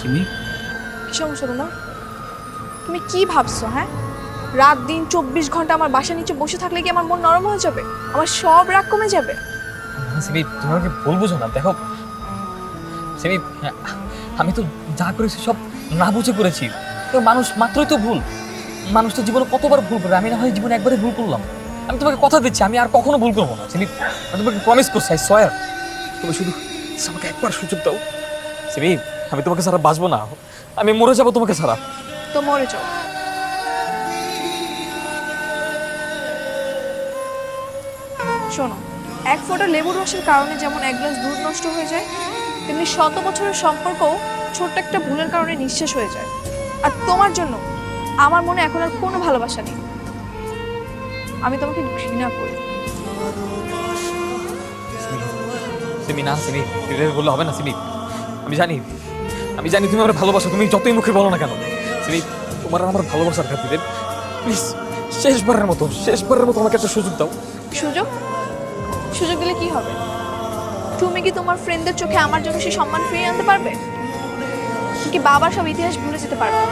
সিমি কি সমস্যা তোমার তুমি কি ভাবছ হ্যাঁ? রাত দিন চব্বিশ ঘণ্টা আমার বাসা নিচে বসে থাকলে কি আমার মন নরম হয়ে যাবে? আমার সব রাগ কমে যাবে? সিমি তুমি আমাকে ভুল বুঝো না। দেখো সিমি আমি তো যা করেছি সব না বুঝে করেছি। তো মানুষ মাত্রই তো ভুল। মানুষ তো জীবনে কতবার ভুল করে আমি না হয় জীবনে একবারে ভুল করলাম। আমি তোমাকে কথা দিচ্ছি আমি আর কখনো ভুল করব না। সিমি আমি তোমাকে প্রমিস করছি আই সয়ার তুমি শুধু আমাকে একবার সুযোগ দাও। সিমি আমি তোমাকে ছাড়া বাঁচবো না। আমি মরে যাব তোমাকে ছাড়া। তো মরে যাও। শোনো এক ফোঁটা লেবুর রসের কারণে যেমন এক গ্লাস দুধ নষ্ট হয়ে যায় তেমনি শত বছরের সম্পর্কও ছোট্ট একটা ভুলের কারণে নিঃশেষ হয়ে যায়। আর তোমার জন্য আমার মনে এখন আর কোনো ভালোবাসা নেই। আমি তোমাকে ঘৃণা করি। সিমি না সিমি বললে হবে না সিমি। আমি জানি আমি জানি তুমি আমার ভালোবাসো তুমি যতই মুখে বলো না কেন। তুমি তোমার আমার ভালোবাসার খাতিরে প্লিজ শেষবারের মতো শেষবারের মতো আমাকে একটা সুযোগ দাও। সুযোগ? সুযোগ দিলে কি হবে? তুমি কি তোমার ফ্রেন্ডদের চোখে আমার জন্য সেই সম্মান ফিরিয়ে আনতে পারবে? কি বাবার সব ইতিহাস ভুলে যেতে পারবে?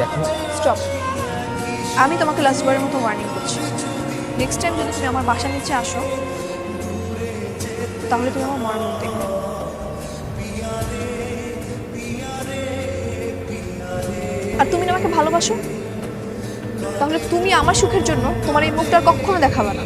দেখো। স্টপ আমি তোমাকে লাস্টবারের মতো ওয়ার্নিং করছি। নেক্সট টাইম যদি তুমি আমার বাসা নিচে আসো তাহলে তুমি আমার মুখ দেখবে। আর তুমি আমাকে ভালোবাসো? তাহলে তুমি আমার সুখের জন্য তোমার এই মুখটা কখনো দেখাবে না।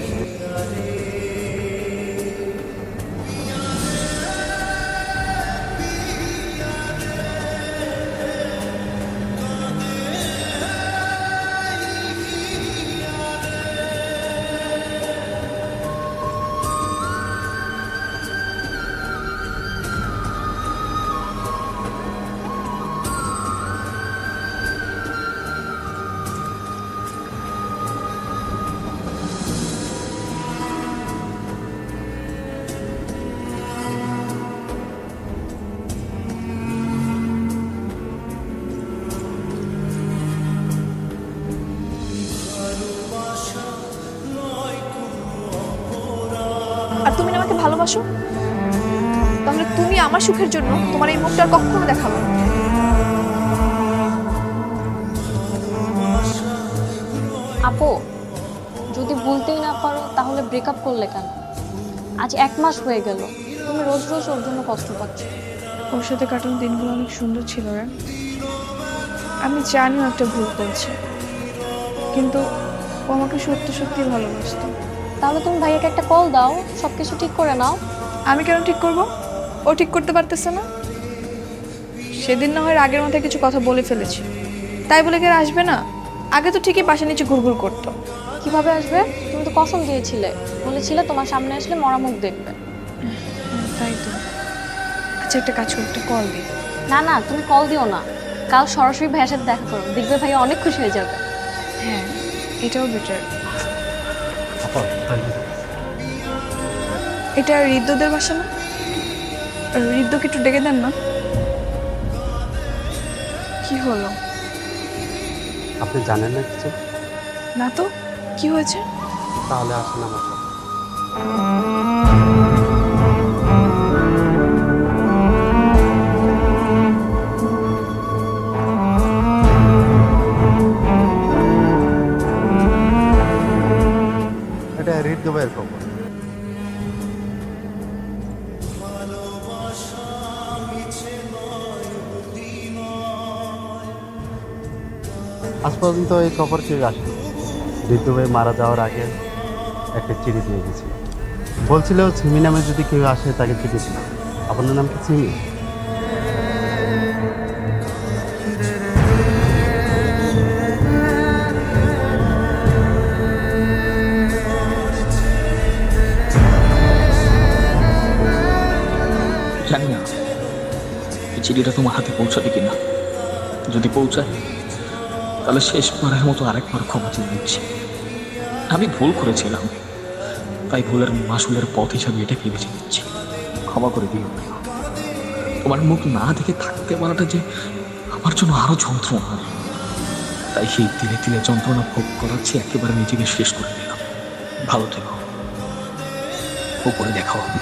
ভালোবাসো তাহলে তুমি আমার সুখের জন্য তোমার এই মুখটা আর কখনো দেখাবে না। আপু যদি ভুলতেই না পারো তাহলে ব্রেকআপ করলে কেন? আজ এক মাস হয়ে গেল তুমি রোজ রোজ ওর জন্য কষ্ট পাচ্ছ। ওর সাথে কাটানো দিনগুলো অনেক সুন্দর ছিল রে। আমি জানিও একটা ভুল করছে। কিন্তু ও আমাকে সত্যি সত্যি ভালোবাসতো। তাহলে তুমি ভাইয়াকে একটা কল দাও সব কিছু ঠিক করে নাও। আমি কেন ঠিক করব? ও ঠিক করতে পারতেছে না। সেদিন না হয় আগের মাথায় কিছু কথা বলে ফেলেছি। তাই বলে কি আসবে না? আগে তো ঠিকই বাসা নিচে ঘুরঘুর করতো। কীভাবে আসবে? তুমি তো কসম দিয়েছিলে। বলেছিলে তোমার সামনে আসলে মরা মুখ দেখবে। তাই তো। আচ্ছা একটা কাজ করি একটা কল দিই। না না তুমি কল দিও না। কাল সরাসরি ভাইয়ার সাথে দেখা করো। দেখবে ভাইয়া অনেক খুশি হয়ে যাবে। হ্যাঁ এটাও বেটার এটা হৃদ্যদের বাসা না? হৃদ্যকে একটু ডেকে দেন না। কি হলো? আপনি জানেন না কিছু? না তো কি হয়েছে? তাহলে আসুন আমার এটা হৃদ ভাইয়ের খবর আজ পর্যন্ত এই খবর কেউ আসে ঋতু ভাই মারা যাওয়ার আগে একটা চিঠি দিয়ে গেছিল। বলছিল সিমি নামে যদি কেউ আসে তাকে চিঠি দিল আপনার নাম কি সিমি জানি না এই চিঠিটা তোমার হাতে পৌঁছাবে কিনা। যদি পৌঁছায়, তাহলে শেষবারের মতো আরেকবার ক্ষমা চেয়ে নিচ্ছি। আমি ভুল করেছিলাম, তাই ভুলের মাসুলের পথ হিসাবে এটাকে বেছে নিচ্ছি। ক্ষমা করে দিও। তোমার মুখ না দেখে থাকতে পারাটা যে আমার জন্য আরও যন্ত্রণা তাই সেই তিলে তিলে যন্ত্রণা ভোগ করাচ্ছি, একেবারে নিজেকে শেষ করে দিলাম। ভালো থেকো। উপরে দেখা হবে